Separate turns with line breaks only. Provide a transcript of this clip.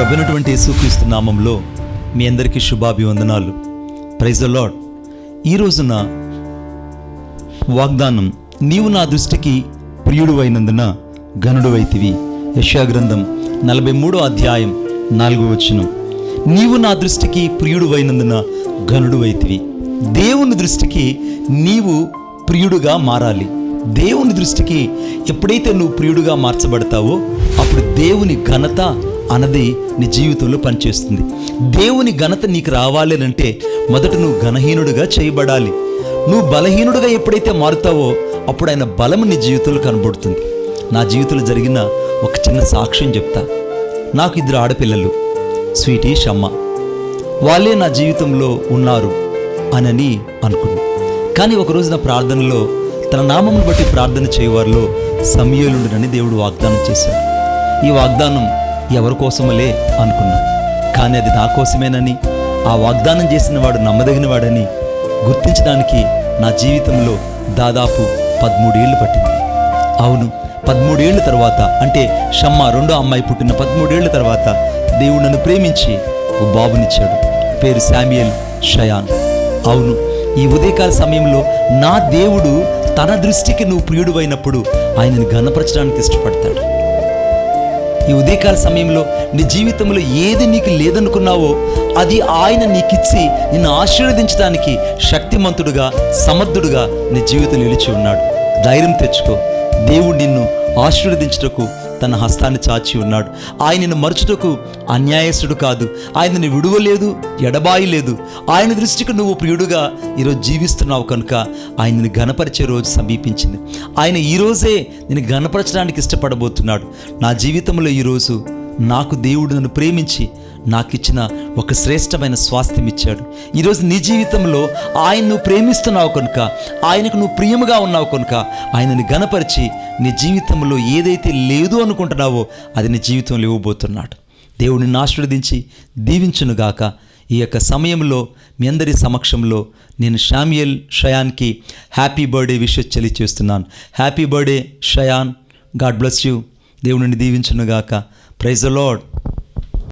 ప్రభునటువంటి యేసుక్రీస్తు నామంలో మీ అందరికీ శుభాభివందనాలు. ప్రైజ్ లాడ్ ఈ రోజున వాగ్దానం నీవు నా దృష్టికి ప్రియుడు అయినందున ఘనుడు అయితివి యశాగ్రంథం నలభై మూడో అధ్యాయం నాలుగో వచనం. నీవు నా దృష్టికి ప్రియుడు అయినందున ఘనుడు అయితివి దేవుని దృష్టికి నీవు ప్రియుడుగా మారాలి. దేవుని దృష్టికి ఎప్పుడైతే నువ్వు ప్రియుడుగా మార్చబడతావో అప్పుడు దేవుని ఘనత అన్నది నీ జీవితంలో పనిచేస్తుంది. దేవుని ఘనత నీకు రావాలి అంటే మొదట నువ్వు ఘనహీనుడిగా చేయబడాలి. నువ్వు బలహీనుడిగా ఎప్పుడైతే మారుతావో అప్పుడు ఆయన బలం నీ జీవితంలో కనబడుతుంది. నా జీవితంలో జరిగిన ఒక చిన్న సాక్ష్యం చెప్తా. నాకు ఇద్దరు ఆడపిల్లలు స్వీటీ షమ్మ వాళ్ళే నా జీవితంలో ఉన్నారు అనని అనుకున్నా. కానీ ఒకరోజు నా ప్రార్థనలో తన నామమును బట్టి ప్రార్థన చేయవారిలో సమయలుండునని దేవుడు వాగ్దానం చేశాడు. ఈ వాగ్దానం ఎవరికోసములే అనుకున్నా. కానీ అది నా కోసమేనని ఆ వాగ్దానం చేసిన వాడు నమ్మదగినవాడని గుర్తించడానికి నా జీవితంలో దాదాపు పదమూడేళ్ళు పట్టింది. అవును పదమూడేళ్ళ తర్వాత అంటే షమ్మ రెండో అమ్మాయి పుట్టిన పదమూడేళ్ళ తర్వాత దేవుడు నన్ను ప్రేమించి ఓ బాబునిచ్చాడు. పేరు శామ్యుయల్ షయాన్. అవును ఈ ఉదయకాల సమయంలో నా దేవుడు తన దృష్టికి నువ్వు ప్రియుడు అయినప్పుడు ఆయనను ఘనపరచడానికి ఇష్టపడతాడు. ఈ ఉదయకాల సమయంలో నీ జీవితంలో ఏది నీకు లేదనుకున్నావో అది ఆయన నీకిచ్చి నిన్ను ఆశీర్వదించడానికి శక్తిమంతుడుగా సమర్థుడుగా నీ జీవితం నిలిచి ఉన్నాడు. ధైర్యం తెచ్చుకో. దేవుడు నిన్ను ఆశీర్వదించుటకు తన హస్తాన్ని చాచి ఉన్నాడు. ఆయనను మరచుటకు అన్యాయస్తుడు కాదు. ఆయనని విడువలేదు ఎడబాయి లేదు ఆయన దృష్టికి నువ్వు ప్రియుడుగా ఈరోజు జీవిస్తున్నావు కనుక ఆయనని ఘనపరిచే రోజు సమీపించింది. ఆయన ఈరోజే నేను ఘనపరచడానికి ఇష్టపడబోతున్నాడు. నా జీవితంలో ఈరోజు నాకు దేవుడు నన్ను ప్రేమించి నాకు ఇచ్చిన ఒక శ్రేష్టమైన స్వాస్థ్యం ఇచ్చాడు. ఈరోజు నీ జీవితంలో ఆయన నువ్వు ప్రేమిస్తున్నావు కనుక ఆయనకు నువ్వు ప్రియముగా ఉన్నావు కనుక ఆయనని గనపరిచి నీ జీవితంలో ఏదైతే లేదు అనుకుంటున్నావో అది నీ జీవితంలో ఇవ్వబోతున్నాడు. దేవుడిని ఆశీర్వదించి దీవించునుగాక. ఈ యొక్క సమయంలో మీ అందరి సమక్షంలో నేను షామియల్ షయాన్కి హ్యాపీ బర్త్డే విషెస్ తెలియచేస్తున్నాను. Happy birthday Shayan. God bless you. దేవుడిని దీవించునుగాక. Praise the lord